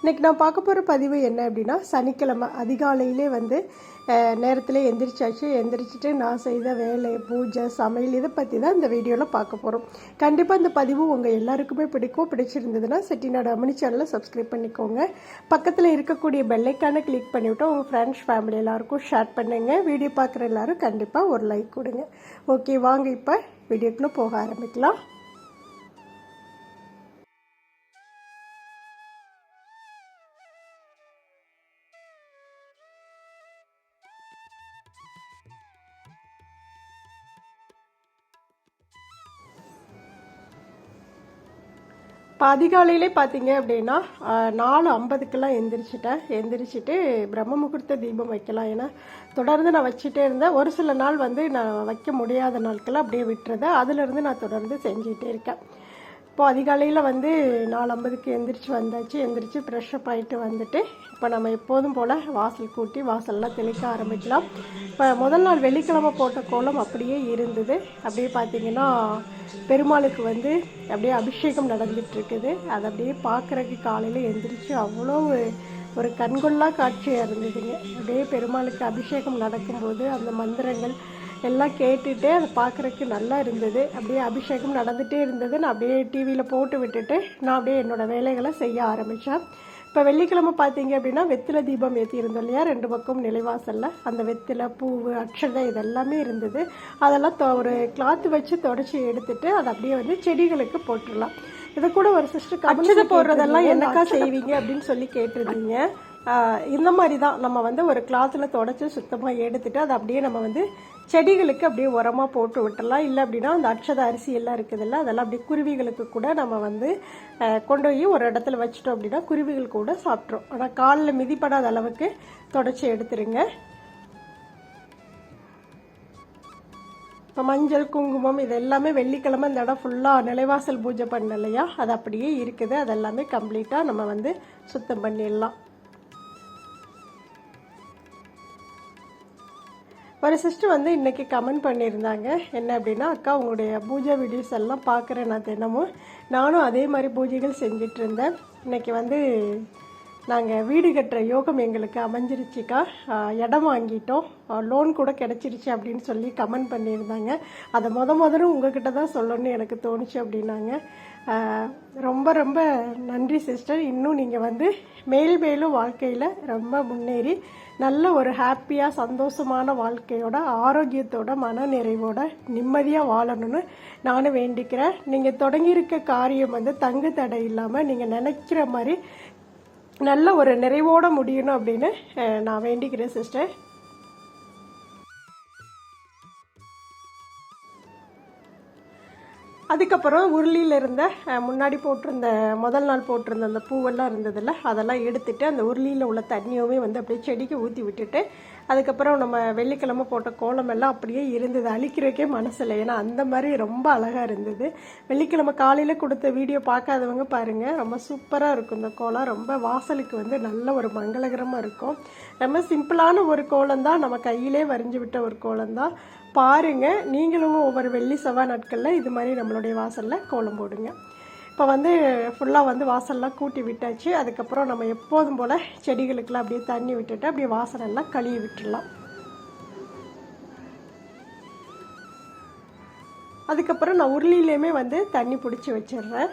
இன்னைக்கு நான் பார்க்க போகிற பதிவு என்ன அப்படின்னா சனிக்கிழமை அதிகாலையிலே வந்து நேரத்தில் எந்திரிச்சாச்சு. எந்திரிச்சிட்டு நான் செய்த வேலை பூஜை சமையல் இதை பற்றி தான் இந்த வீடியோவில் பார்க்க போகிறோம் கண்டிப்பாக இந்த பதிவு உங்கள் எல்லாருக்குமே பிடிக்கும். பிடிச்சிருந்ததுன்னா செட்டிநாடு அமனி சேனலை சப்ஸ்கிரைப் பண்ணிக்கோங்க. பக்கத்தில் இருக்கக்கூடிய பெல்லைக்கான கிளிக் பண்ணிவிட்டு உங்கள் ஃப்ரெண்ட்ஸ் ஃபேமிலி எல்லாருக்கும் ஷேர் பண்ணுங்க. வீடியோ பார்க்குற எல்லோரும் கண்டிப்பாக ஒரு லைக் கொடுங்க. ஓகே வாங்க இப்போ வீடியோக்குள்ளே போக ஆரம்பிக்கலாம். இப்போ அதிகாலையிலே பார்த்தீங்க அப்படின்னா நாலு ஐம்பதுக்கெல்லாம் எந்திரிச்சிட்டேன். எந்திரிச்சிட்டு பிரம்ம முகூர்த்த தீபம் வைக்கலாம் ஏன்னா தொடர்ந்து நான் வச்சுட்டே இருந்தேன். ஒரு சில நாள் வந்து நான் வைக்க முடியாத நாட்கள்லாம் அப்படியே விட்டுறதை அதுலேருந்து நான் தொடர்ந்து செஞ்சிகிட்டே இருக்கேன். இப்போ அதிகாலையில் வந்து நாலு ஐம்பதுக்கு எந்திரிச்சு வந்தாச்சு. எந்திரிச்சு ஃப்ரெஷ்ஷப் ஆகிட்டு வந்துட்டு இப்போ நம்ம எப்போதும் போல் வாசல் கூட்டி வாசல்லாம் தெளிக்க ஆரம்பிக்கலாம். இப்போ முதல் நாள் வெள்ளிக்கிழமை போட்ட கோலம் அப்படியே இருந்தது. அப்படியே பார்த்தீங்கன்னா பெருமாளுக்கு வந்து அப்படியே அபிஷேகம் நடந்துகிட்ருக்குது அதை அப்படியே பார்க்குறதுக்கு காலையில் எந்திரிச்சு அவ்வளோ ஒரு கண்கொள்ளா காட்சியாக இருந்ததுங்க. அப்படியே பெருமாளுக்கு அபிஷேகம் நடக்கும்போது அந்த மந்திரங்கள் எல்லாம் கேட்டுட்டு அதை பார்க்குறதுக்கு நல்லா இருந்தது. அப்படியே அபிஷேகம் நடந்துகிட்டே இருந்தது. நான் அப்படியே டிவியில் போட்டு விட்டுட்டு நான் அப்படியே என்னோடய வேலைகளை செய்ய ஆரம்பித்தேன் இப்போ வெள்ளிக்கிழமை பார்த்தீங்க அப்படின்னா வெத்திலை தீபம் ஏற்றிருந்தோம் இல்லையா? ரெண்டு பக்கம் நிலைவாசலில். அந்த வெத்திலை பூவு அக்ஷதை இதெல்லாமே இருந்தது. அதெல்லாம் தொ- ஒரு கிளாத் வச்சு தொடச்சி எடுத்துட்டு அதை அப்படியே வந்து செடிகளுக்கு போட்டுடலாம். இது கூட ஒரு சிஸ்டர் அக்ஷதை போடுறதெல்லாம் என்னக்கா செய்வீங்க அப்படின்னு சொல்லி கேட்டிருந்தீங்க. இந்த மாதிரி தான். நம்ம வந்து ஒரு கிளாத்தில் தொடச்சி சுத்தமாக எடுத்துட்டு அதை அப்படியே நம்ம வந்து செடிகளுக்கு அப்படியே உரமாக போட்டு விட்டுடலாம் இல்லை அப்படின்னா அந்த அட்சத அரிசி எல்லாம் இருக்குதுல்ல அதெல்லாம் அப்படியே குருவிகளுக்கு கூட நம்ம வந்து கொண்டு போய் ஒரு இடத்துல வச்சிட்டோம் அப்படின்னா குருவிகள் கூட சாப்பிட்றோம் ஆனால் காலில் மிதிப்படாத அளவுக்கு தொடச்சி எடுத்துருங்க. இப்போ மஞ்சள் குங்குமம் இது எல்லாமே வெள்ளிக்கிழமை இந்த இடம் ஃபுல்லாக நிலைவாசல் பூஜை பண்ண இல்லையா அது அப்படியே இருக்குது. அதெல்லாமே கம்ப்ளீட்டாக நம்ம வந்து சுத்தம் பண்ணிடலாம். ஒரு சிஸ்டர் வந்து இன்றைக்கி கமெண்ட் பண்ணியிருந்தாங்க. என்ன அப்படின்னா அக்கா உங்களுடைய பூஜை வீடியோஸ் எல்லாம் பார்க்குறேன் நான் தினமும். நானும் அதே மாதிரி பூஜைகள் செஞ்சுட்டு இருந்தேன். இன்றைக்கி வந்து நாங்கள் வீடு கட்டுற யோகம் எங்களுக்கு அமைஞ்சிருச்சுக்கா இடம் வாங்கிட்டோம். லோன் கூட கிடச்சிருச்சு அப்படின்னு சொல்லி கமெண்ட் பண்ணியிருந்தாங்க. அதை முத முதல்ல உங்ககிட்ட தான் சொல்லணும்னு எனக்கு தோணுச்சு அப்படின்னாங்க. ரொம்ப ரொம்ப நன்றி சிஸ்டர் இன்னும் நீங்கள் வந்து மேல் மேலும் வாழ்க்கையில் ரொம்ப முன்னேறி நல்ல ஒரு ஹாப்பியாக சந்தோஷமான வாழ்க்கையோட ஆரோக்கியத்தோட மன நிறைவோட நிம்மதியாக வாழணும்னு நானும் வேண்டிக்கிறேன். நீங்கள் தொடங்கியிருக்க காரியம் வந்து தங்கு தடை இல்லாமல் நீங்கள் நினைக்கிற மாதிரி நல்ல ஒரு நிறைவோட முடியணும் அப்படின்னு நான் வேண்டிக்கிறேன் சிஸ்டர் அதுக்கப்புறம் உருளியில் இருந்த முன்னாடி போட்டிருந்த முதல் நாள் போட்டிருந்த அந்த பூவெல்லாம் இருந்ததில்ல அதெல்லாம் எடுத்துட்டு அந்த உருளியில் உள்ள தண்ணியுமே வந்து அப்படியே செடிக்கு ஊற்றி விட்டுட்டு அதுக்கப்புறம் நம்ம வெள்ளிக்கிழமை போட்ட கோலம் எல்லாம் அப்படியே இருந்தது. அழிக்கிறதுக்கே மனசில் ஏன்னா அந்த மாதிரி ரொம்ப அழகாக இருந்தது. வெள்ளிக்கிழமை காலையில் கொடுத்த வீடியோ பார்க்காதவங்க பாருங்கள் ரொம்ப சூப்பராக இருக்கும் இந்த கோலம். ரொம்ப வாசலுக்கு வந்து நல்ல ஒரு மங்களகரமாக இருக்கும். ரொம்ப சிம்பிளான ஒரு கோலம் தான் நம்ம கையிலே வரைஞ்சி விட்ட ஒரு கோலம் தான் பாருங்க. நீங்களும் ஒவ்வொரு வெள்ளி செவ்வாய் நாட்களில் இது மாதிரி நம்மளுடைய வாசலில் கோலம் போடுங்க. இப்போ வந்து ஃபுல்லாக வந்து வாசல்லாம் கூட்டி விட்டாச்சு. அதுக்கப்புறம் நம்ம எப்போதும் போல் செடிகளுக்கெல்லாம் அப்படியே தண்ணி விட்டுட்டு அப்படியே வாசலெல்லாம் கழுவி விட்டுடலாம். அதுக்கப்புறம் நான் உருளிலேயுமே வந்து தண்ணி பிடிச்சி வச்சிடுறேன்.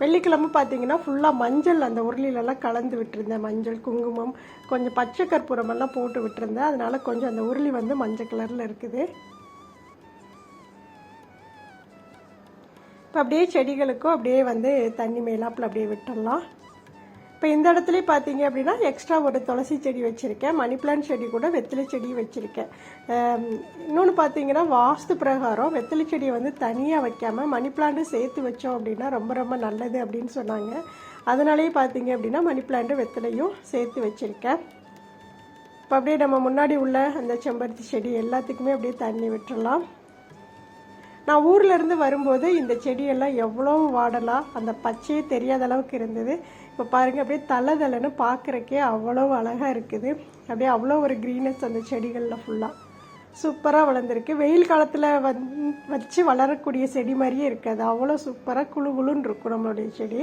வெள்ளிக்கிழமை பார்த்தீங்கன்னா ஃபுல்லாக மஞ்சள் அந்த உருளிலெல்லாம் கலந்து விட்டுருந்தேன். மஞ்சள் குங்குமம் கொஞ்சம் பச்சை கற்பூரம் எல்லாம் போட்டு விட்டுருந்தேன். அதனால் கொஞ்சம் அந்த உருளி வந்து மஞ்சள் கலரில் இருக்குது. இப்போ அப்படியே செடிகளுக்கும் அப்படியே வந்து தண்ணி மேலாப்பில் அப்படியே விட்டுடலாம் இப்போ இந்த இடத்துல பார்த்தீங்க அப்படின்னா எக்ஸ்ட்ரா ஒரு துளசி செடி வச்சுருக்கேன். மணி பிளான்ட் செடி கூட வெத்திலை செடி வச்சுருக்கேன். இன்னொன்று பார்த்தீங்கன்னா வாஸ்து பிரகாரம் வெத்திலை செடியை வந்து தனியாக வைக்காமல் மணி பிளான்ட்டு சேர்த்து வச்சோம் அப்படின்னா ரொம்ப ரொம்ப நல்லது அப்படின்னு சொன்னாங்க. அதனாலேயே பார்த்தீங்க அப்படின்னா மணி பிளான்ட்டு வெத்திலையும் சேர்த்து வச்சுருக்கேன். இப்போ அப்படியே நம்ம முன்னாடி உள்ள அந்த செம்பருத்தி செடி எல்லாத்துக்குமே அப்படியே தண்ணி விட்டுடலாம் நான் ஊர்லேருந்து வரும்போது இந்த செடியெல்லாம் எவ்வளோ வாடலாம் அந்த பச்சையே தெரியாத அளவுக்கு இருந்தது. இப்போ பாருங்க அப்படியே தலை தலைன்னு பார்க்குறக்கே அவ்வளோ அழகாக இருக்குது. அப்படியே அவ்வளோ ஒரு க்ரீனஸ் அந்த செடிகளில் ஃபுல்லாக சூப்பராக வளர்ந்துருக்கு. வெயில் காலத்தில் வந் வச்சு வளரக்கூடிய செடி மாதிரியே இருக்காது அவ்வளோ சூப்பராக குளு குளுன்னு இருக்கும் நம்மளுடைய செடி.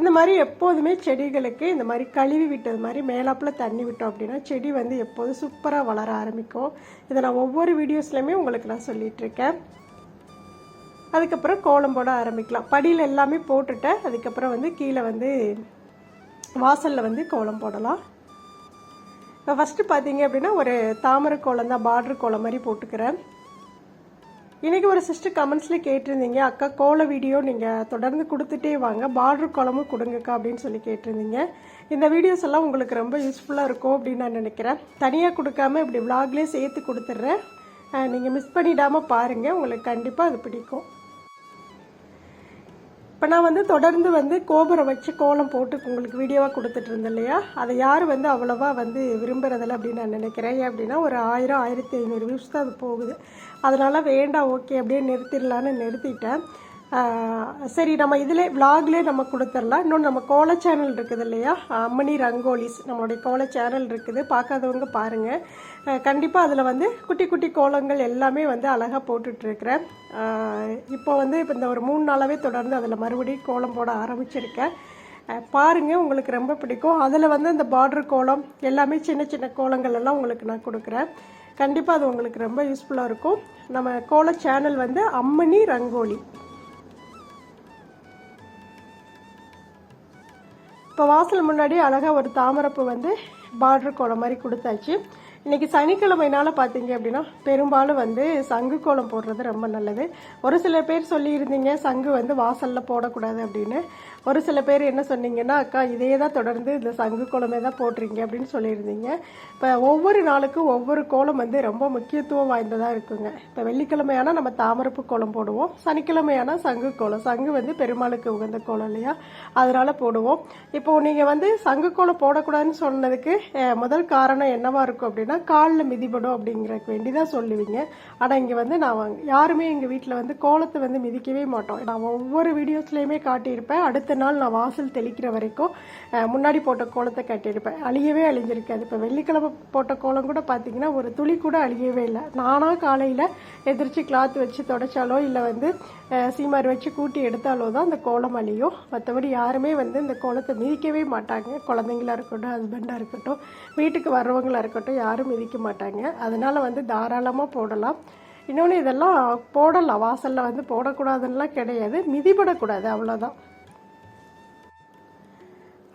இந்த மாதிரி எப்போதுமே செடிகளுக்கு இந்த மாதிரி கழுவி விட்டது மாதிரி மேலாப்பில் தண்ணி விட்டோம் அப்படின்னா செடி வந்து எப்போதும் சூப்பராக வளர ஆரம்பிக்கும். இதை நான் ஒவ்வொரு வீடியோஸ்லையுமே உங்களுக்கு நான் சொல்லிகிட்ருக்கேன் இருக்கேன். அதுக்கப்புறம் கோலம் போட ஆரம்பிக்கலாம். படியில் எல்லாமே போட்டுட்டேன் அதுக்கப்புறம் வந்து கீழே வந்து வாசலில் வந்து கோலம் போடலாம். இப்போ ஃபஸ்ட்டு பார்த்தீங்க அப்படின்னா ஒரு தாமரை கோலம் தான் பார்டர் கோலம் மாதிரி போட்டுக்கிறேன். இன்றைக்கி ஒரு சிஸ்டர் கமெண்ட்ஸில் கேட்டிருந்தீங்க அக்கா கோல வீடியோ நீங்கள் தொடர்ந்து கொடுத்துட்டே வாங்க பார்டர் கோலமும் கொடுங்கக்கா அப்படின்னு சொல்லி கேட்டிருந்தீங்க. இந்த வீடியோஸ் எல்லாம் உங்களுக்கு ரொம்ப யூஸ்ஃபுல்லாக இருக்கும் அப்படின்னு நான் நினைக்கிறேன். தனியாக கொடுக்காம இப்படி விளாக்லேயே சேர்த்து கொடுத்துட்றேன். நீங்கள் மிஸ் பண்ணிடாமல் பாருங்கள் உங்களுக்கு கண்டிப்பாக அது பிடிக்கும். இப்போ நான் வந்து தொடர்ந்து வந்து கோபுரம் வச்சு கோலம் போட்டு உங்களுக்கு வீடியோவாக கொடுத்துட்டு இருந்தேன் இல்லையா? அதை யார் வந்து அவ்வளோவா வந்து விரும்புறதில்ல அப்படின்னு நான் நினைக்கிறேன். ஏன் அப்படின்னா ஒரு ஆயிரம் ஆயிரத்தி ஐநூறு வியூஸ் தான் அது போகுது. அதனால் வேண்டாம் ஓகே அப்படியே நிறுத்திடலான்னு நிறுத்திட்டேன். சரி நம்ம இதிலே விலாக்லேயே நம்ம கொடுத்துடலாம். இன்னொன்று நம்ம கோல சேனல் இருக்குது இல்லையா? அம்மணி ரங்கோலிஸ் நம்மளுடைய கோல சேனல் இருக்குது. பார்க்காதவங்க பாருங்கள் கண்டிப்பாக அதில் வந்து குட்டி குட்டி கோலங்கள் எல்லாமே வந்து அழகாக போட்டுட்ருக்கிறேன். இப்போ வந்து இப்போ இந்த ஒரு மூணு நாளாகவே தொடர்ந்து அதில் மறுபடியும் கோலம் போட ஆரம்பிச்சிருக்கேன். பாருங்கள் உங்களுக்கு ரொம்ப பிடிக்கும். அதில் வந்து இந்த பார்டர் கோலம் எல்லாமே சின்ன சின்ன கோலங்கள் எல்லாம் உங்களுக்கு நான் கொடுக்குறேன். கண்டிப்பாக அது உங்களுக்கு ரொம்ப யூஸ்ஃபுல்லாக இருக்கும். நம்ம கோல சேனல் வந்து அம்மணி ரங்கோலி. இப்போ வாசல் முன்னாடி அழகாக ஒரு தாமரைப்பூ வந்து பார்டர் கோலம் மாதிரி கொடுத்தாச்சு. இன்றைக்கி சனிக்கிழமைனால பார்த்தீங்க அப்படின்னா பெரும்பாலும் வந்து சங்கு கோலம் போடுறது ரொம்ப நல்லது. ஒரு சில பேர் சொல்லியிருந்தீங்க சங்கு வந்து வாசலில் போடக்கூடாது அப்படின்னு. ஒரு சில பேர் என்ன சொன்னீங்கன்னா அக்கா இதே தான் தொடர்ந்து இந்த சங்கு கோலமே தான் போடுறீங்க அப்படின்னு சொல்லியிருந்தீங்க. இப்போ ஒவ்வொரு நாளுக்கும் ஒவ்வொரு கோலம் வந்து ரொம்ப முக்கியத்துவம் வாய்ந்ததாக இருக்குங்க. இப்போ வெள்ளிக்கிழமையான நம்ம தாமரப்பு கோலம் போடுவோம். சனிக்கிழமையான சங்கு கோலம். சங்கு வந்து பெருமாளுக்கு உகந்த கோலம் இல்லையா? அதனால் போடுவோம். இப்போ நீங்கள் வந்து சங்கு கோலம் போடக்கூடாதுன்னு சொன்னதுக்கு முதல் காரணம் என்னவாக இருக்கும் அப்படின்னா காலில் மிதிப்படும் அப்படிங்கிறக்கு வேண்டி தான் சொல்லுவீங்க. ஆனால் இங்கே வந்து நான் யாருமே எங்கள் வீட்டில் வந்து கோலத்தை வந்து மிதிக்கவே மாட்டோம். நான் ஒவ்வொரு வீடியோஸ்லேயுமே காட்டியிருப்பேன். அடுத்த நாள் நான் வாசல் தெளிக்கிற வரைக்கும் முன்னாடி போட்ட கோலத்தை கட்டியிருப்பேன். அழியவே அழிஞ்சிருக்காது. இப்போ வெள்ளிக்கிழமை போட்ட கோலம் கூட பார்த்தீங்கன்னா ஒரு துளி கூட அழியவே இல்லை. நானாக காலையில் எதிர்த்து கிளாத் வச்சு தொடச்சாலோ இல்லை வந்து சீமார் வச்சு கூட்டி எடுத்தாலோ தான் அந்த கோலம் அழியும். மற்றபடி யாருமே வந்து இந்த கோலத்தை மிதிக்கவே மாட்டாங்க. குழந்தைங்களா இருக்கட்டும் ஹஸ்பண்டாக இருக்கட்டும் வீட்டுக்கு வர்றவங்களாக இருக்கட்டும் யாரும் மிதிக்க மாட்டாங்க. அதனால் வந்து தாராளமாக போடலாம். இன்னொன்று இதெல்லாம் போடலாம். வாசலில் வந்து போடக்கூடாதுன்னெலாம் கிடையாது. மிதிப்படக்கூடாது அவ்வளோதான்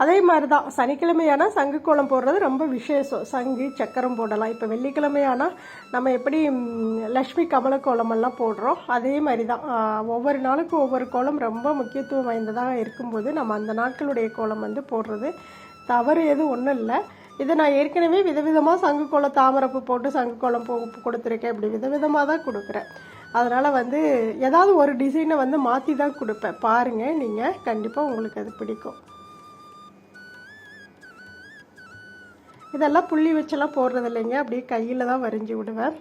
அதே மாதிரி தான் சனிக்கிழமையானா சங்கு கோலம் போடுறது ரொம்ப விசேஷம். சங்கு சக்கரம் போடலாம். இப்போ வெள்ளிக்கிழமையானால் நம்ம எப்படி லக்ஷ்மி கமல கோலமெல்லாம் போடுறோம். அதே மாதிரி தான் ஒவ்வொரு நாளுக்கும் ஒவ்வொரு கோலம் ரொம்ப முக்கியத்துவம் வாய்ந்ததாக இருக்கும்போது நம்ம அந்த நாட்களுடைய கோலம் வந்து போடுறது தவறு எதுவும் ஒன்றும் இல்லை. இதை நான் ஏற்கனவே விதவிதமாக சங்கு கோலம் தாமரப்பு போட்டு சங்கு கோலம் போ கொடுத்துருக்கேன். இப்படி விதவிதமாக தான் கொடுக்குறேன். அதனால் வந்து ஏதாவது ஒரு டிசைனை வந்து மாற்றி தான் கொடுப்பேன். பாருங்கள் நீங்கள் கண்டிப்பாக உங்களுக்கு அது பிடிக்கும். இதெல்லாம் புள்ளி வச்செல்லாம் போடுறது இல்லைங்க அப்படியே கையில் தான் வரைஞ்சி விடுவேன்.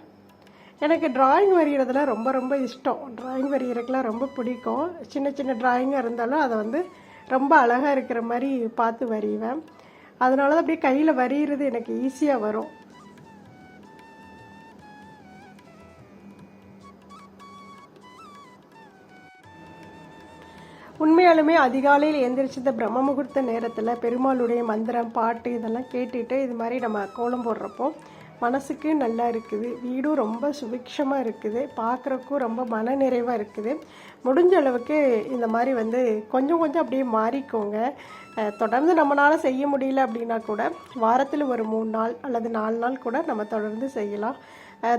எனக்கு டிராயிங் வரைகிறதுல ரொம்ப ரொம்ப இஷ்டம். டிராயிங் வரைகிறதுக்குலாம் ரொம்ப பிடிக்கும். சின்ன சின்ன டிராயிங்காக இருந்தாலும் அதை வந்து ரொம்ப அழகாக இருக்கிற மாதிரி பார்த்து வரைவேன். அதனால தான் அப்படியே கையில் வரைகிறது எனக்கு ஈஸியாக வரும். உண்மையாலுமே அதிகாலையில் எந்திரிச்சு பிரம்ம முகூர்த்த நேரத்தில் பெருமாளுடைய மந்திரம் பாட்டு இதெல்லாம் கேட்டுட்டு இது மாதிரி நம்ம கோலம் போடுறப்போ மனசுக்கு நல்லா இருக்குது. வீடும் ரொம்ப சுபிக்ஷமாக இருக்குது. பார்க்குறக்கும் ரொம்ப மன நிறைவாக இருக்குது. முடிஞ்ச அளவுக்கு இந்த மாதிரி வந்து கொஞ்சம் கொஞ்சம் அப்படியே மாறிக்கோங்க. தொடர்ந்து நம்மளால் செய்ய முடியல அப்படின்னா கூட வாரத்தில் ஒரு மூணு நாள் அல்லது நாலு நாள் கூட நம்ம தொடர்ந்து செய்யலாம்.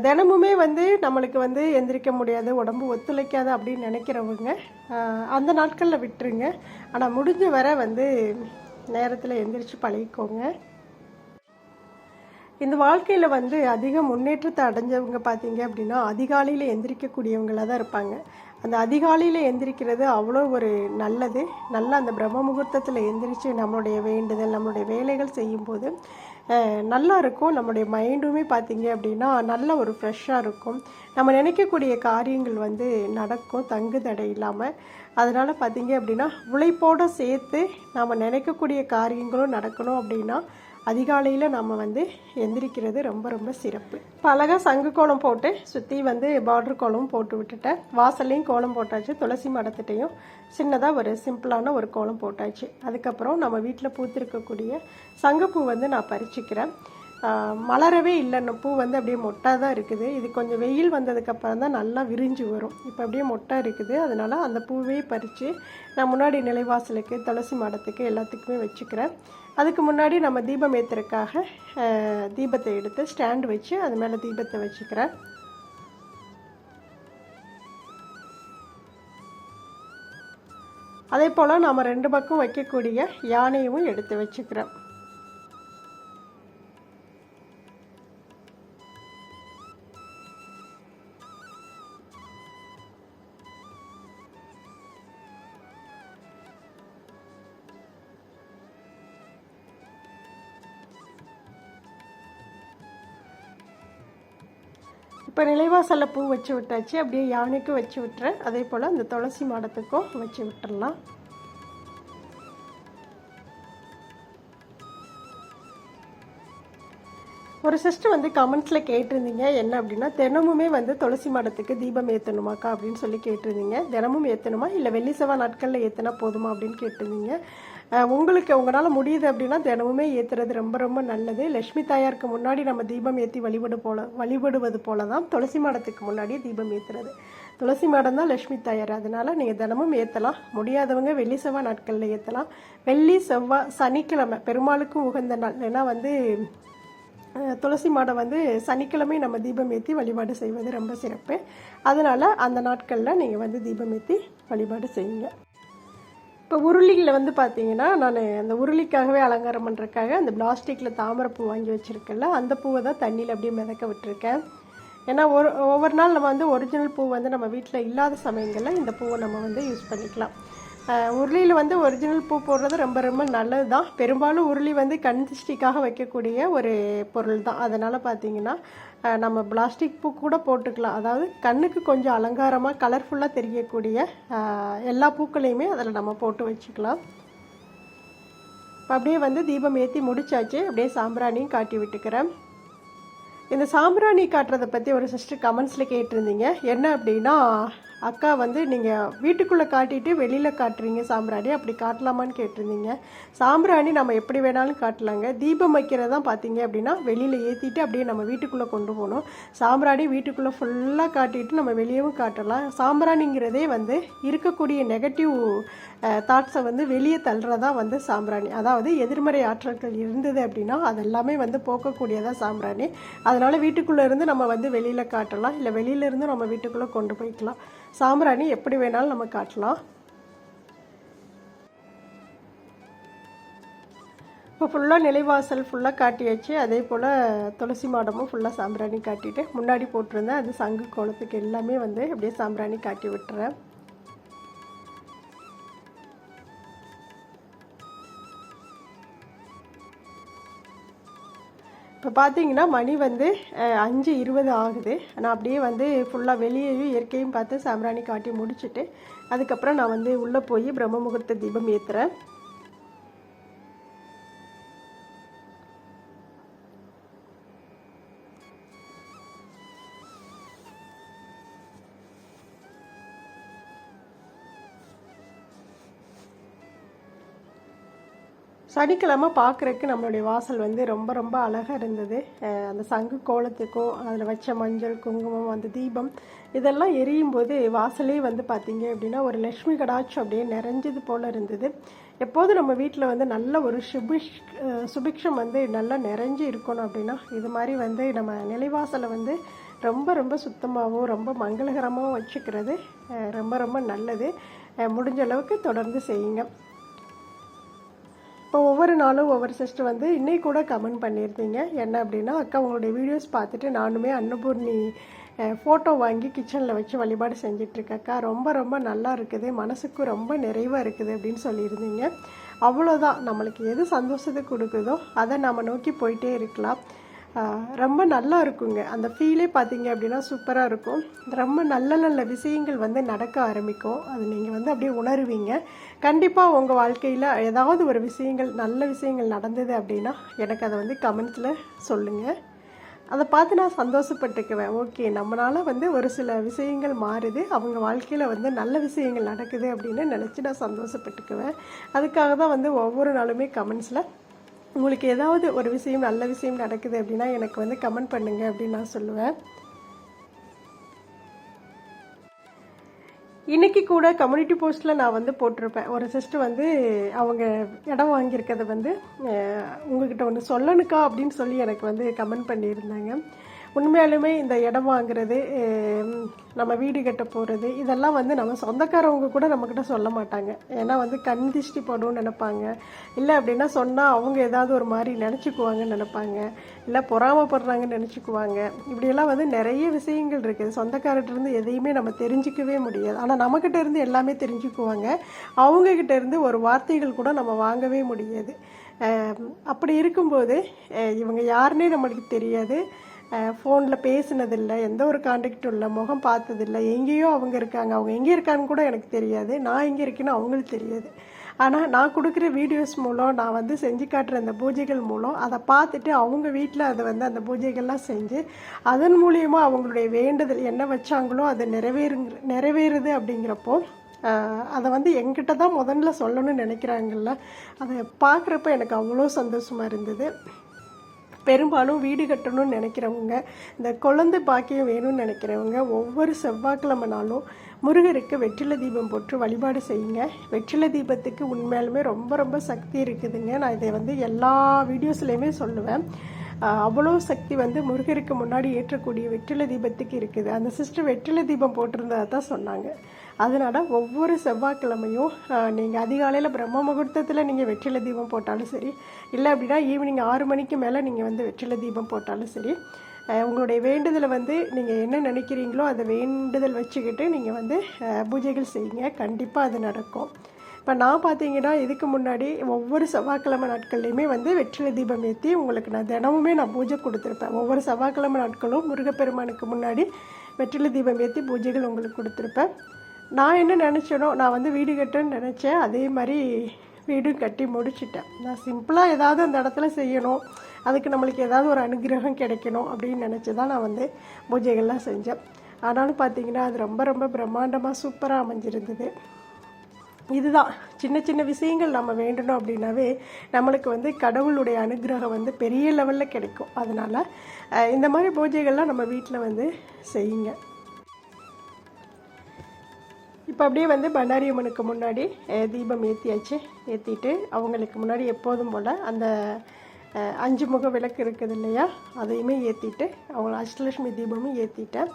தினமுமே வந்து நம்மளுக்கு வந்து எந்திரிக்க முடியாது உடம்பு ஒத்துழைக்காது அப்படின்னு நினைக்கிறவங்க அந்த நாட்களில் விட்டுருங்க. ஆனால் முடிஞ்ச வரை வந்து நேரத்தில் எந்திரிச்சு பழகிக்கோங்க. இந்த வாழ்க்கையில் வந்து அதிக முன்னேற்றத்தை அடைஞ்சவங்க பார்த்தீங்க அப்படின்னா அதிகாலையில் எந்திரிக்கக்கூடியவங்களாக தான் இருப்பாங்க. அந்த அதிகாலையில் எந்திரிக்கிறது அவ்வளோ ஒரு நல்லது. நல்லா அந்த பிரம்ம முகூர்த்தத்தில் எந்திரிச்சு நம்மளுடைய வேண்டுதல் நம்மளுடைய வேலைகள் செய்யும்போது நல்லா இருக்கும் நம்முடைய மைண்டுமே பார்த்தீங்க அப்படின்னா நல்ல ஒரு ஃப்ரெஷ்ஷாக இருக்கும். நம்ம நினைக்கக்கூடிய காரியங்கள் வந்து நடக்கும் தங்கு தடை இல்லாமல் அதனால் பார்த்தீங்க அப்படின்னா உழைப்போடு சேர்த்து நாம் நினைக்கக்கூடிய காரியங்களும் நடக்கணும் அப்படின்னா அதிகாலையில் நம்ம வந்து எந்திரிக்கிறது ரொம்ப ரொம்ப சிறப்பு. இப்போ அழகாக சங்கு கோலம் போட்டு சுற்றி வந்து பார்டர் கோலமும் போட்டு விட்டுட்டேன். வாசல்லையும் கோலம் போட்டாச்சு. துளசி மடத்துட்டையும் சின்னதாக ஒரு சிம்பிளான ஒரு கோலம் போட்டாச்சு. அதுக்கப்புறம் நம்ம வீட்டில் பூத்திருக்கக்கூடிய சங்கப்பூ வந்து நான் பறிச்சுக்கிறேன். மலரவே இல்லைன்னு பூ வந்து அப்படியே மொட்டாக தான் இருக்குது. இது கொஞ்சம் வெயில் வந்ததுக்கப்புறம் தான் நல்லா விரிஞ்சு வரும். இப்போ அப்படியே மொட்டை இருக்குது. அதனால் அந்த பூவே பறித்து நான் முன்னாடி நிலைவாசலுக்கு துளசி மாடத்துக்கு எல்லாத்துக்குமே வச்சுக்கிறேன். அதுக்கு முன்னாடி நம்ம தீபம் ஏற்றுறதுக்காக தீபத்தை எடுத்து ஸ்டாண்ட் வச்சு அது மேலே தீபத்தை வச்சுக்கிறேன். அதே போல் நாம் ரெண்டு பக்கம் வைக்கக்கூடிய யானையும் எடுத்து வச்சுக்கிறேன். இப்போ நிலைவாசலில் பூ வச்சு விட்டாச்சு. அப்படியே யானைக்கும் வச்சு விட்டுறேன். அதே போல் அந்த துளசி மாடத்துக்கும் வச்சு விட்டுறலாம். ஒரு சிஸ்டர் வந்து கமெண்ட்ஸில் கேட்டிருந்தீங்க. என்ன அப்படின்னா தினமுமே வந்து துளசி மாடத்துக்கு தீபம் ஏற்றணுமாக்கா அப்படின்னு சொல்லி கேட்டிருந்தீங்க. தினமும் ஏற்றணுமா இல்லை வெள்ளி செவ்வாய் நாட்களில் ஏற்றினா போதுமா அப்படின்னு கேட்டிருந்தீங்க. உங்களுக்கு உங்களால் முடியுது அப்படின்னா தினமுமே ஏற்றுறது ரொம்ப ரொம்ப நல்லது. லக்ஷ்மி தாயாருக்கு முன்னாடி நம்ம தீபம் ஏற்றி வழிபடு போல வழிபடுவது போல தான் துளசி மாடத்துக்கு முன்னாடியே தீபம் ஏற்றுறது துளசி மாடம் தான் லக்ஷ்மி தாயார். அதனால் நீங்கள் தினமும் ஏற்றலாம் முடியாதவங்க வெள்ளி செவ்வாய் நாட்களில் ஏற்றலாம் வெள்ளி செவ்வாய் சனிக்கிழமை பெருமாளுக்கும் உகந்த நாள். ஏன்னா வந்து துளசி மாடம் வந்து சனிக்கிழமை நம்ம தீபம் ஏற்றி வழிபாடு செய்வது ரொம்ப சிறப்பு. அதனால் அந்த நாட்களில் நீங்கள் வந்து தீபம் ஏற்றி வழிபாடு செய்யுங்க. இப்போ உருளியில் வந்து பார்த்தீங்கன்னா நான் அந்த உருளிக்காகவே அலங்காரம் பண்ணுறதுக்காக அந்த பிளாஸ்டிக்கில் தாமரைப்பூ வாங்கி வச்சுருக்கேன்ல அந்த பூவை தான் தண்ணியில் அப்படியே மிதக்க விட்டுருக்கேன். ஏன்னா ஒரு ஒவ்வொரு நாள் நம்ம வந்து ஒரிஜினல் பூ வந்து நம்ம வீட்டில் இல்லாத சமயங்களில் இந்த பூவை நம்ம வந்து யூஸ் பண்ணிக்கலாம். உருளியில் வந்து ஒரிஜினல் பூ போடுறது ரொம்ப ரொம்ப நல்லது தான் பெரும்பாலும் உருளி வந்து கண் வைக்கக்கூடிய ஒரு பொருள் தான் அதனால் பார்த்தீங்கன்னா நம்ம பிளாஸ்டிக் பூ கூட போட்டுக்கலாம். அதாவது கண்ணுக்கு கொஞ்சம் அலங்காரமாக கலர்ஃபுல்லாக தெரியக்கூடிய எல்லா பூக்களையுமே அதில் நம்ம போட்டு வச்சுக்கலாம். இப்போ அப்படியே வந்து தீபம் ஏற்றி முடிச்சாச்சு. அப்படியே சாம்பிராணியும் காட்டி விட்டுக்கிறேன். இந்த சாம்பிராணி காட்டுறதை பற்றி ஒரு சிஸ்டர் கமெண்ட்ஸில் கேட்டிருந்தீங்க. என்ன அப்படின்னா அக்கா வந்து நீங்கள் வீட்டுக்குள்ளே காட்டிட்டு வெளியில் காட்டுறீங்க சாம்பிராணி அப்படி காட்டலாமான்னு கேட்டிருந்தீங்க. சாம்பிராணி நம்ம எப்படி வேணாலும் காட்டலாங்க. தீபம் வைக்கிறதான் பார்த்தீங்க அப்படின்னா வெளியில் ஏற்றிட்டு அப்படியே நம்ம வீட்டுக்குள்ளே கொண்டு போகணும். சாம்பிராணி வீட்டுக்குள்ளே ஃபுல்லாக காட்டிட்டு நம்ம வெளியவும் காட்டலாம். சாம்பிராணிங்கிறதே வந்து இருக்கக்கூடிய நெகட்டிவ் தாட்ஸை வந்து வெளியே தள்ளுறதா வந்து சாம்பிராணி. அதாவது எதிர்மறை ஆற்றல்கள் இருந்தது அப்படின்னா அதெல்லாமே வந்து போக்கக்கூடியதாக சாம்பிராணி. அதனால் வீட்டுக்குள்ளே இருந்து நம்ம வந்து வெளியில் காட்டலாம். இல்லை வெளியிலேருந்து நம்ம வீட்டுக்குள்ளே கொண்டு போய்க்கலாம். சாம்பிராணி எப்படி வேணாலும் நம்ம காட்டலாம். இப்போ ஃபுல்லாக நிலைவாசல் ஃபுல்லாக காட்டியாச்சு. அதே போல் துளசி மாடமும் ஃபுல்லாக சாம்பிராணி காட்டிட்டு முன்னாடி போட்டிருந்தேன் அது சங்கு கோலத்துக்கு எல்லாமே வந்து அப்படியே சாம்பிராணி காட்டி விட்டுறேன். இப்போ பார்த்தீங்கன்னா மணி வந்து அஞ்சு இருபது ஆகுது. நான் அப்படியே வந்து ஃபுல்லாக வெளியேயும் இயற்கையும் பார்த்து சாம்பிராணி காட்டி முடிச்சுட்டு அதுக்கப்புறம் நான் வந்து உள்ளே போய் பிரம்ம முகூர்த்த தீபம் ஏற்றுறேன் சனிக்கிழமை பார்க்குறக்கு நம்மளுடைய வாசல் வந்து ரொம்ப ரொம்ப அழகாக இருந்தது. அந்த சங்கு கோலத்துக்கும் அதில் வச்ச மஞ்சள் குங்குமம் அந்த தீபம் இதெல்லாம் எரியும் போது வாசலே வந்து பார்த்தீங்க அப்படின்னா ஒரு லக்ஷ்மி கடாட்சம் அப்படியே நிறைஞ்சது போல் இருந்தது. எப்போது நம்ம வீட்டில் வந்து நல்ல ஒரு சுபிஷ் சுபிக்ஷம் வந்து நல்லா நிறைஞ்சு இருக்கணும் அப்படின்னா இது மாதிரி வந்து நம்ம நிலைவாசலை வந்து ரொம்ப ரொம்ப சுத்தமாகவும் ரொம்ப மங்களகரமாகவும் வச்சுக்கிறது ரொம்ப ரொம்ப நல்லது. முடிஞ்ச அளவுக்கு தொடர்ந்து செய்யுங்க. இப்போ ஒவ்வொரு நாளும் ஒவ்வொரு சிஸ்டர் வந்து இன்னைக்கு கூட கமெண்ட் பண்ணியிருந்தீங்க. என்ன அப்படின்னா அக்கா உங்களுடைய வீடியோஸ் பார்த்துட்டு நானுமே அன்னபூர்ணி ஃபோட்டோ வாங்கி கிச்சனில் வச்சு வழிபாடு செஞ்சிட்ருக்கேக்கா ரொம்ப ரொம்ப நல்லா இருக்குது. மனசுக்கு ரொம்ப நிறைவாக இருக்குது அப்படின்னு சொல்லியிருந்தீங்க. அவ்வளோதான் நம்மளுக்கு எது சந்தோஷத்தை கொடுக்குதோ அதை நம்ம நோக்கி போயிட்டே இருக்கலாம். ரொம்ப நல்லா இருக்குங்க. அந்த ஃபீலே பார்த்தீங்க அப்படின்னா சூப்பராக இருக்கும். ரொம்ப நல்ல நல்ல விஷயங்கள் வந்து நடக்க ஆரம்பிக்கும். அது நீங்கள் வந்து அப்படியே உணருவீங்க. கண்டிப்பாக உங்கள் வாழ்க்கையில் ஏதாவது ஒரு விஷயங்கள் நல்ல விஷயங்கள் நடந்தது அப்படின்னா எனக்கு அதை வந்து கமெண்ட்ஸில் சொல்லுங்கள் அதை பார்த்து நான் சந்தோஷப்பட்டுக்குவேன். ஓகே நம்மளால் வந்து ஒரு சில விஷயங்கள் மாறுது. அவங்க வாழ்க்கையில் வந்து நல்ல விஷயங்கள் நடக்குது அப்படின்னு நினச்சி நான் சந்தோஷப்பட்டுக்குவேன். அதுக்காக தான் வந்து ஒவ்வொரு நாளுமே கமெண்ட்ஸில் உங்களுக்கு ஏதாவது ஒரு விஷயம் நல்ல விஷயம் நடக்குது அப்படின்னா எனக்கு வந்து கமெண்ட் பண்ணுங்கள் அப்படின்னு நான் சொல்லுவேன். இன்றைக்கி கூட கம்யூனிட்டி போஸ்ட்டில் நான் வந்து போட்டிருப்பேன். ஒரு சிஸ்டர் வந்து அவங்க இடம் வாங்கியிருக்கிறத வந்து உங்ககிட்ட ஒன்று சொல்லணுக்கா அப்படின்னு சொல்லி எனக்கு வந்து கமெண்ட் பண்ணியிருந்தாங்க. உண்மையாலுமே இந்த இடம் வாங்குறது நம்ம வீடு கட்ட போகிறது இதெல்லாம் வந்து நம்ம சொந்தக்காரவங்க கூட நம்மக்கிட்ட சொல்ல மாட்டாங்க. ஏன்னா வந்து கண் திஷ்டி படும்னு நினைப்பாங்க. இல்லை அப்படின்னா சொன்னால் அவங்க ஏதாவது ஒரு மாதிரி நினச்சிக்குவாங்கன்னு நினைப்பாங்க. இல்லை பொறாமப்படுறாங்கன்னு நினச்சிக்குவாங்க. இப்படியெல்லாம் வந்து நிறைய விஷயங்கள் இருக்குது சொந்தக்காரர்கிட்டருந்து எதையுமே நம்ம தெரிஞ்சிக்கவே முடியாது. ஆனால் நம்மக்கிட்ட இருந்து எல்லாமே தெரிஞ்சுக்குவாங்க. அவங்கக்கிட்ட இருந்து ஒரு வார்த்தைகள் கூட நம்ம வாங்கவே முடியாது. அப்படி இருக்கும்போது இவங்க யாருன்னே நம்மளுக்கு தெரியாது. ஃபோனில் பேசினதில்லை எந்த ஒரு காண்டாக்டும் இல்லை முகம் பார்த்ததில்லை. எங்கேயோ அவங்க இருக்காங்க. அவங்க எங்கே இருக்கான்னு கூட எனக்கு தெரியாது. நான் எங்கே இருக்கேன்னு அவங்களுக்கு தெரியாது. ஆனால் நான் கொடுக்குற வீடியோஸ் மூலம் நான் வந்து செஞ்சு காட்டுற அந்த பூஜைகள் மூலம் அதை பார்த்துட்டு அவங்க வீட்டில் அதை வந்து அந்த பூஜைகள்லாம் செஞ்சு அதன் மூலியமாக அவங்களுடைய வேண்டுதல் என்ன வச்சாங்களோ அது நிறைவேறுங் நிறைவேறுது அப்படிங்கிறப்போ அதை வந்து எங்கிட்ட தான் முதல்ல சொல்லணும்னு நினைக்கிறாங்கல்ல. அதை பார்க்குறப்ப எனக்கு அவ்வளோ சந்தோஷமாக இருந்தது. பெரும்பாலும் வீடு கட்டணும்னு நினைக்கிறவங்க இந்த குழந்தை பாக்கியம் வேணும்னு நினைக்கிறவங்க ஒவ்வொரு செவ்வாய்க்கிழமை நாளும் முருகருக்கு வெற்றிலை தீபம் போட்டு வழிபாடு செய்யுங்க. வெற்றிலை தீபத்துக்கு உண்மையாலுமே ரொம்ப ரொம்ப சக்தி இருக்குதுங்க. நான் இதை வந்து எல்லா வீடியோஸ்லேயுமே சொல்லுவேன். அவ்வளோ சக்தி வந்து முருகருக்கு முன்னாடி ஏற்றக்கூடிய வெற்றிலை தீபத்துக்கு இருக்குது. அந்த சிஸ்டர் வெற்றிலை தீபம் போட்டிருந்ததை தான் சொன்னாங்க. அதனால் ஒவ்வொரு செவ்வாய்க்கிழமையும் நீங்கள் அதிகாலையில் பிரம்ம முகூர்த்தத்தில் நீங்கள் வெற்றிலை தீபம் போட்டாலும் சரி இல்லை அப்படின்னா ஈவினிங் ஆறு மணிக்கு மேலே நீங்கள் வந்து வெற்றிலை தீபம் போட்டாலும் சரி உங்களுடைய வேண்டுதலை வந்து நீங்கள் என்ன நினைக்கிறீங்களோ அதை வேண்டுதல் வச்சுக்கிட்டு நீங்கள் வந்து பூஜைகள் செய்யுங்க. கண்டிப்பாக அது நடக்கும். இப்போ நான் பார்த்தீங்கன்னா இதுக்கு முன்னாடி ஒவ்வொரு செவ்வாய்க்கிழமை நாட்கள்லையுமே வந்து வெற்றிலை தீபம் ஏற்றி உங்களுக்கு நான் தினமுமே நான் பூஜை கொடுத்துருப்பேன். ஒவ்வொரு செவ்வாய்க்கிழமை நாட்களும் முருகப்பெருமானுக்கு முன்னாடி வெற்றிலை தீபம் ஏற்றி பூஜைகள் உங்களுக்கு கொடுத்துருப்பேன். நான் என்ன நினச்சேனோ நான் வந்து வீடு கட்டுன்னு நினச்சேன். அதே மாதிரி வீடும் கட்டி முடிச்சிட்டேன். நான் சிம்பிளாக ஏதாவது அந்த இடத்துல செய்யணும். அதுக்கு நம்மளுக்கு ஏதாவது ஒரு அனுகிரகம் கிடைக்கணும் அப்படின்னு நினச்சி தான் நான் வந்து பூஜைகள்லாம் செஞ்சேன். ஆனாலும் பார்த்தீங்கன்னா அது ரொம்ப ரொம்ப பிரம்மாண்டமாக சூப்பராக அமைஞ்சிருந்தது. இதுதான். சின்ன சின்ன விஷயங்கள் நம்ம வேண்டணும் அப்படின்னாவே நம்மளுக்கு வந்து கடவுளுடைய அனுகிரகம் வந்து பெரிய லெவலில் கிடைக்கும். அதனால் இந்த மாதிரி பூஜைகள்லாம் நம்ம வீட்டில் வந்து செய்யுங்க. இப்போ அப்படியே வந்து பண்ணாரி அம்மனுக்கு முன்னாடி தீபம் ஏற்றியாச்சு ஏற்றிட்டு அவங்களுக்கு முன்னாடி எப்போதும் போல் அந்த அஞ்சு முக விளக்கு இருக்குது இல்லையா? அதையுமே ஏற்றிட்டு அவங்கள அஷ்டலட்சுமி தீபமும் ஏற்றிட்டேன்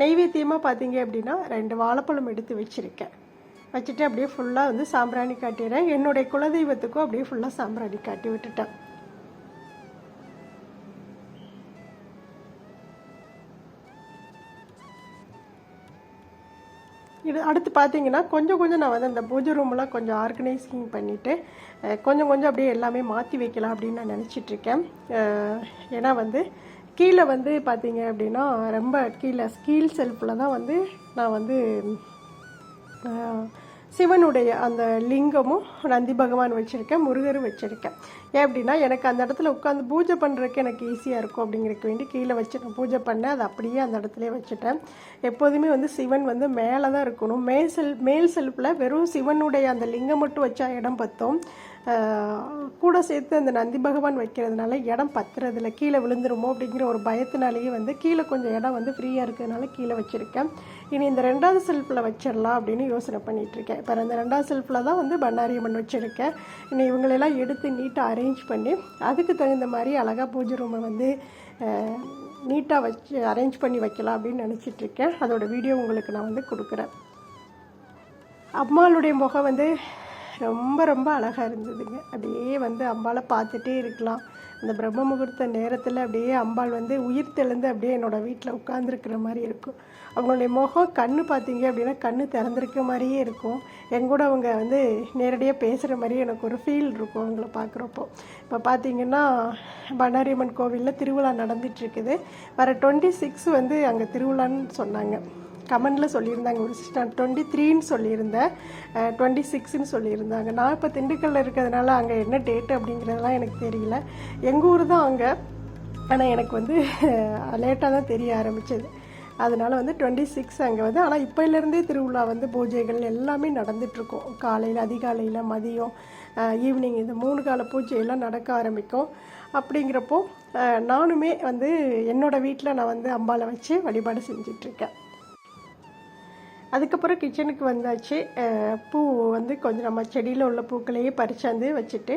நெய்வேத்தியமாக பார்த்தீங்க அப்படின்னா ரெண்டு வாழைப்பழம் எடுத்து வச்சுருக்கேன். வச்சுட்டு அப்படியே ஃபுல்லாக வந்து சாம்பிராணி காட்டிடுறேன். என்னுடைய குலதெய்வத்துக்கும் அப்படியே ஃபுல்லாக சாம்பிராணி காட்டி விட்டுட்டேன். இது அடுத்து பார்த்தீங்கன்னா கொஞ்சம் கொஞ்சம் நான் வந்து அந்த பூஜை ரூம்லாம் கொஞ்சம் ஆர்கனைசிங் பண்ணிவிட்டு கொஞ்சம் கொஞ்சம் அப்படியே எல்லாமே மாற்றி வைக்கலாம் அப்படின்னு நான் நினச்சிட்ருக்கேன் ஏன்னா வந்து கீழே வந்து பார்த்தீங்க அப்படின்னா ரொம்ப கீழே ஸ்கீல் செல்ஃபில் தான் வந்து நான் வந்து சிவனுடைய அந்த லிங்கமும் நந்தி பகவான் வச்சுருக்கேன் முருகரும் வச்சுருக்கேன். ஏன் அப்படின்னா எனக்கு அந்த இடத்துல உட்காந்து பூஜை பண்ணுறதுக்கு எனக்கு ஈஸியாக இருக்கும் அப்படிங்கிறதுக்கு வேண்டி கீழே வச்சு பூஜை பண்ணேன். அதை அப்படியே அந்த இடத்துலயே வச்சுட்டேன். எப்போதுமே வந்து சிவன் வந்து மேலே தான் இருக்கணும். மேல் செல் மேல் செல்ஃபில் வெறும் சிவனுடைய அந்த லிங்கம் மட்டும் வச்சா இடம் பத்தும். கூட சேர்த்து அந்த நந்தி பகவான் வைக்கிறதுனால இடம் பத்துறதில்ல. கீழே விழுந்துருமோ அப்படிங்கிற ஒரு பயத்தினாலேயே வந்து கீழே கொஞ்சம் இடம் வந்து ஃப்ரீயாக இருக்கிறதுனால கீழே வச்சுருக்கேன். இனி இந்த ரெண்டாவது செல்ஃபில் வச்சிடலாம் அப்படின்னு யோசனை பண்ணிகிட்ருக்கேன் இப்போ அந்த ரெண்டாவது செல்ஃபில் தான் வந்து பண்ணாரி அம்மன் வச்சுருக்கேன். இனி இவங்களெல்லாம் எடுத்து நீட்டாக அரேஞ்ச் பண்ணி அதுக்கு தகுந்த மாதிரி அழகாக பூஜை ரூமை வந்து நீட்டாக வச்சு அரேஞ்ச் பண்ணி வைக்கலாம் அப்படின்னு நினச்சிட்ருக்கேன் அதோடய அதோட வீடியோ உங்களுக்கு நான் வந்து கொடுக்குறேன். அம்மாளுடைய முகம் வந்து ரொம்ப ரொம்ப அழகாக இருந்ததுங்க. அப்படியே வந்து அம்பாளை பார்த்துட்டே இருக்கலாம். அந்த பிரம்ம முகூர்த்த நேரத்தில் அப்படியே அம்பாள் வந்து உயிர் தெளிந்து அப்படியே என்னோடய வீட்டில் உட்காந்துருக்கிற மாதிரி இருக்கும். அவங்களுடைய முகம் கண்ணு பார்த்தீங்க அப்படின்னா கண்ணு திறந்திருக்க மாதிரியே இருக்கும். எங்கூட அவங்க வந்து நேரடியாக பேசுகிற மாதிரியே எனக்கு ஒரு ஃபீல் இருக்கும் அவங்கள பார்க்குறப்போ. இப்போ பார்த்தீங்கன்னா பண்ணாரியம்மன் கோவிலில் திருவிழா நடந்துகிட்ருக்குது வர டுவெண்ட்டி சிக்ஸ் வந்து அங்கே திருவிழான்னு சொன்னாங்க. கமெண்டில் சொல்லியிருந்தாங்க. ஒரு சிஸ்டர் டுவெண்ட்டி த்ரீன்னு சொல்லியிருந்தேன். டுவெண்ட்டி சிக்ஸ்ன்னு சொல்லியிருந்தாங்க. நான் இப்போ திண்டுக்கல்லில் இருக்கிறதுனால அங்கே என்ன டேட்டு அப்படிங்கிறதெல்லாம் எனக்கு தெரியல. எங்கள் ஊர் தான் அங்கே. ஆனால் எனக்கு வந்து லேட்டாக தான் தெரிய ஆரம்பித்தது அதனால் வந்து டுவெண்ட்டி சிக்ஸ் அங்கே வந்து ஆனால் இப்போலேருந்தே திருவிழா வந்து பூஜைகள் எல்லாமே நடந்துகிட்ருக்கும் காலையில் அதிகாலையில் மதியம் ஈவினிங் இந்த மூணு கால பூஜையெல்லாம் நடக்க ஆரம்பிக்கும். அப்படிங்கிறப்போ நானுமே வந்து என்னோடய வீட்டில் நான் வந்து அம்பாளை வச்சு வழிபாடு செஞ்சிட்ருக்கேன். அதுக்கப்புறம் கிச்சனுக்கு வந்தாச்சு. பூ வந்து கொஞ்சம் நம்ம செடியில் உள்ள பூக்களையே பறிச்சாந்து வச்சுட்டு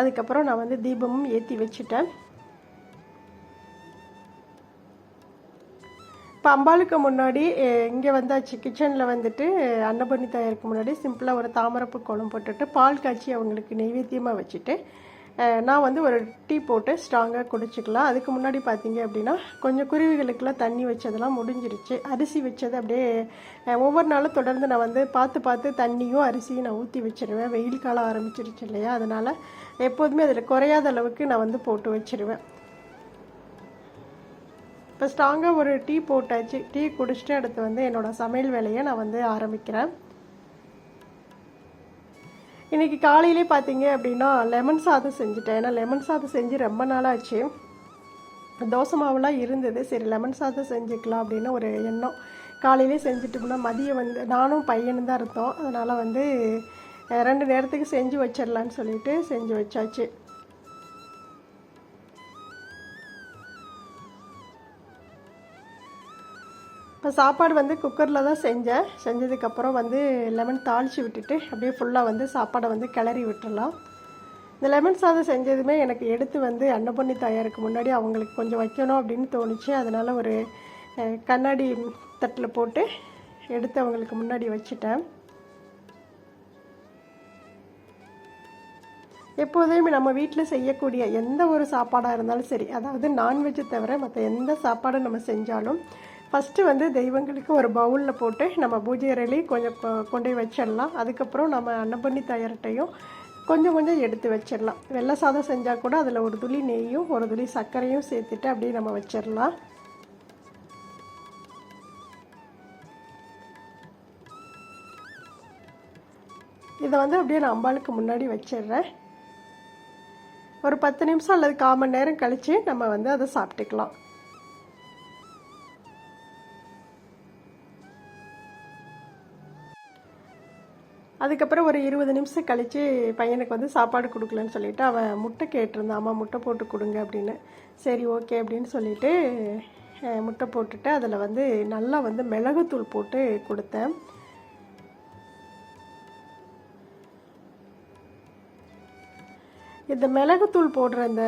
அதுக்கப்புறம் நான் வந்து தீபமும் ஏற்றி வச்சுட்டேன். இப்போ அம்பாளுக்கு முன்னாடி இங்கே வந்தாச்சு கிச்சனில் வந்துட்டு அன்னபண்ணி அன்னபூர்ணி தயாருக்கு முன்னாடி சிம்பிளாக ஒரு தாமரப்பு குளம் போட்டுட்டு பால் காய்ச்சி அவங்களுக்கு நெய்வேத்தியமாக வச்சுட்டு நான் வந்து ஒரு டீ போட்டு ஸ்ட்ராங்காக குடிச்சிக்கலாம். அதுக்கு முன்னாடி பார்த்தீங்க அப்படின்னா கொஞ்சம் குருவிகளுக்கெல்லாம் தண்ணி வச்சதெல்லாம் முடிஞ்சிருச்சு. அரிசி வச்சது அப்படியே ஒவ்வொரு நாளும் தொடர்ந்து நான் வந்து பார்த்து பார்த்து தண்ணியும் அரிசியும் நான் ஊற்றி வச்சிருவேன். வெயில் காலம் ஆரம்பிச்சிருச்சு இல்லையா? அதனால் எப்போதுமே அதில் குறையாத அளவுக்கு நான் வந்து போட்டு வச்சிருவேன். இப்போ ஸ்ட்ராங்காக ஒரு டீ போட்டாச்சு. டீ குடிச்சிட்டு அடுத்து வந்து என்னோட சமையல் வேலையை நான் வந்து ஆரம்பிக்கிறேன். இன்றைக்கி காலையிலே பார்த்தீங்க அப்படின்னா லெமன் சாதம் செஞ்சுட்டேன். ஏன்னா லெமன் சாதம் செஞ்சு ரொம்ப நாளாச்சு. தோசை மாவுலாம் இருந்தது. சரி லெமன் சாதம் செஞ்சுக்கலாம் அப்படின்னு ஒரு எண்ணம். காலையிலே செஞ்சுட்டோம்னா மதியம் வந்து நானும் பையனும் தான் இருந்தோம். அதனால் வந்து ரெண்டு நேரத்துக்கு செஞ்சு வச்சிடலான்னு சொல்லிட்டு செஞ்சு வச்சாச்சு. சாப்பாடு வந்து குக்கரில் தான் செஞ்சேன். செஞ்சதுக்கப்புறம் வந்து லெமன் தாளித்து விட்டுட்டு அப்படியே ஃபுல்லாக வந்து சாப்பாடை வந்து கிளறி விட்டுடலாம் இந்த லெமன் சாதம் செஞ்சதுமே எனக்கு எடுத்து வந்து அன்னபொண்ணி தாயாருக்கு முன்னாடி அவங்களுக்கு கொஞ்சம் வைக்கணும் அப்படின்னு தோணுச்சு. அதனால் ஒரு கண்ணாடி தட்டில் போட்டு எடுத்து அவங்களுக்கு முன்னாடி வச்சுட்டேன். எப்போதுமே நம்ம வீட்டில் செய்யக்கூடிய எந்த ஒரு சாப்பாடாக இருந்தாலும் சரி அதாவது நான்வெஜ்ஜை தவிர மற்ற எந்த சாப்பாடும் நம்ம செஞ்சாலும் ஃபஸ்ட்டு வந்து தெய்வங்களுக்கு ஒரு பவுலில் போட்டு நம்ம பூஜை அறையிலையும் கொஞ்சம் கொண்டு போய் வச்சிடலாம். அதுக்கப்புறம் நம்ம அன்னபண்ணி தயாரிட்டையும் கொஞ்சம் கொஞ்சம் எடுத்து வச்சிடலாம். வெள்ளை சாதம் செஞ்சால் கூட அதில் ஒரு துளி நெய்யும் ஒரு துளி சர்க்கரையும் சேர்த்துட்டு அப்படியே நம்ம வச்சிடலாம். இதை வந்து அப்படியே நான் அம்பாளுக்கு முன்னாடி வச்சிடுறேன். ஒரு பத்து நிமிஷம் அல்லது கால் மணி நேரம் கழித்து நம்ம வந்து அதை சாப்பிட்டுக்கலாம். அதுக்கப்புறம் ஒரு இருபது நிமிஷம் கழித்து பையனுக்கு வந்து சாப்பாடு கொடுக்கலன்னு சொல்லிட்டு அவன் முட்டை கேட்டிருந்தான். அம்மா முட்டை போட்டு கொடுங்க அப்படின்னு. சரி ஓகே அப்படின்னு சொல்லிவிட்டு முட்டை போட்டுட்டு அதில் வந்து நல்லா வந்து மிளகுத்தூள் போட்டு கொடுத்தேன். இந்த மிளகுத்தூள் போடுற இந்த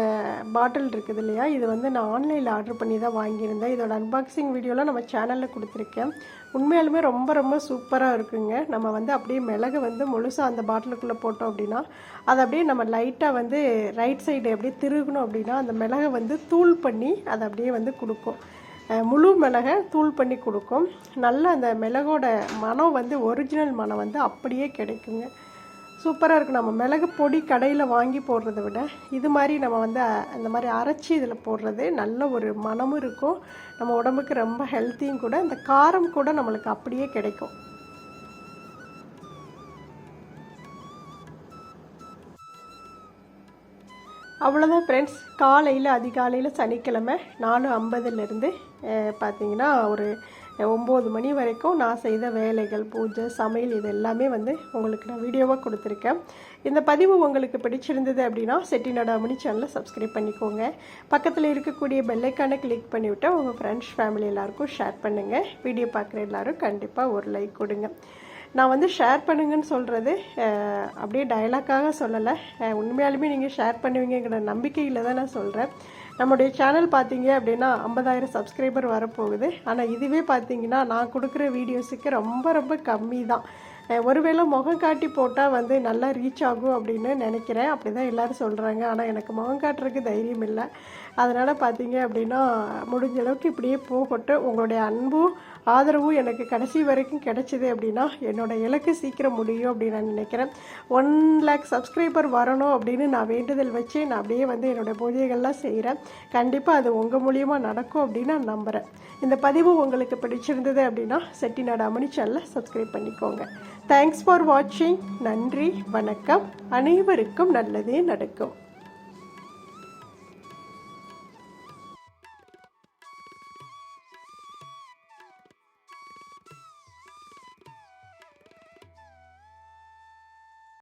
பாட்டில் இருக்குது இல்லையா இது வந்து நான் ஆன்லைனில் ஆர்டர் பண்ணி தான் வாங்கியிருந்தேன். இதோட அன்பாக்சிங் வீடியோலாம் நம்ம சேனலில் கொடுத்துருக்கேன். உண்மையாலுமே ரொம்ப ரொம்ப சூப்பராக இருக்குங்க. நம்ம வந்து அப்படியே மிளகு வந்து முழுசாக அந்த பாட்டிலுக்குள்ளே போட்டோம் அப்படின்னா அதை அப்படியே நம்ம லைட்டாக வந்து ரைட் சைடு அப்படியே திருகணும் அப்படின்னா அந்த மிளகை வந்து தூள் பண்ணி அதை அப்படியே வந்து கொடுக்கும். முழு மிளகை தூள் பண்ணி கொடுக்கும். நல்ல அந்த மிளகோட மனம் வந்து ஒரிஜினல் மனம் வந்து அப்படியே கிடைக்குங்க. சூப்பராக இருக்கும் நம்ம மிளகு பொடி கடையில் வாங்கி போடுறத விட இது மாதிரி நம்ம வந்து அந்த மாதிரி அரைச்சி இதில் போடுறது நல்ல ஒரு மனமும் இருக்கும். நம்ம உடம்புக்கு ரொம்ப ஹெல்த்தியும் கூட இந்த காரம் கூட நம்மளுக்கு அப்படியே கிடைக்கும். அவ்வளோதான் ஃப்ரெண்ட்ஸ் காலையில் அதிகாலையில் சனிக்கிழமை நாலு ஐம்பதுலேருந்து பார்த்தீங்கன்னா ஒரு ஒம்பது மணி வரைக்கும் நான் செய்த வேலைகள் பூஜை சமையல் இது எல்லாமே வந்து உங்களுக்கு நான் வீடியோவாக கொடுத்துருக்கேன். இந்த பதிவு உங்களுக்கு பிடிச்சிருந்தது அப்படின்னா செட்டிநாடு அமணி சேனலை சப்ஸ்கிரைப் பண்ணிக்கோங்க. பக்கத்தில் இருக்கக்கூடிய பெல்லைக்கானை கிளிக் பண்ணிவிட்டு உங்கள் ஃப்ரெண்ட்ஸ் ஃபேமிலி எல்லாருக்கும் ஷேர் பண்ணுங்கள் வீடியோ பார்க்குற எல்லோரும் கண்டிப்பாக ஒரு லைக் கொடுங்க. நான் வந்து ஷேர் பண்ணுங்கன்னு சொல்கிறது அப்படியே டயலாக்காக சொல்லலை. உண்மையாலுமே நீங்கள் ஷேர் பண்ணுவீங்கிற நம்பிக்கையில் தான் நான் சொல்கிறேன் நம்முடைய சேனல் பார்த்தீங்க அப்படின்னா ஐம்பதாயிரம் சப்ஸ்கிரைபர் வரப்போகுது. ஆனால் இதுவே பார்த்தீங்கன்னா நான் கொடுக்குற வீடியோஸுக்கு ரொம்ப ரொம்ப கம்மி தான் ஒருவேளை முகம் காட்டி போட்டால் வந்து நல்லா ரீச் ஆகும் அப்படின்னு நினைக்கிறேன். அப்படி தான் எல்லோரும் சொல்கிறாங்க ஆனால் எனக்கு முகம் காட்டுறதுக்கு தைரியம் இல்லை. அதனால் பார்த்தீங்க அப்படின்னா முடிஞ்ச அளவுக்கு இப்படியே போகட்டும். உங்களுடைய அன்பும் ஆதரவும் எனக்கு கடைசி வரைக்கும் கிடைச்சிது அப்படின்னா என்னோடய இலக்கு சீக்கிரம் முடியும் அப்படின்னு நான் நினைக்கிறேன். ஒன் லேக் சப்ஸ்கிரைபர் வரணும் அப்படின்னு நான் வேண்டுதல் வச்சு நான் அப்படியே வந்து என்னோட பூஜைகள்லாம் செய்கிறேன் கண்டிப்பாக அது உங்கள் மூலியமாக நடக்கும் அப்படின்னு நான் நம்புகிறேன் இந்த பதிவு உங்களுக்கு பிடிச்சிருந்தது அப்படின்னா செட்டிநாடு அமணி சேனலை சப்ஸ்கிரைப் பண்ணிக்கோங்க. தேங்க்ஸ் ஃபார் வாட்சிங் நன்றி வணக்கம். அனைவருக்கும் நல்லதே நடக்கும்.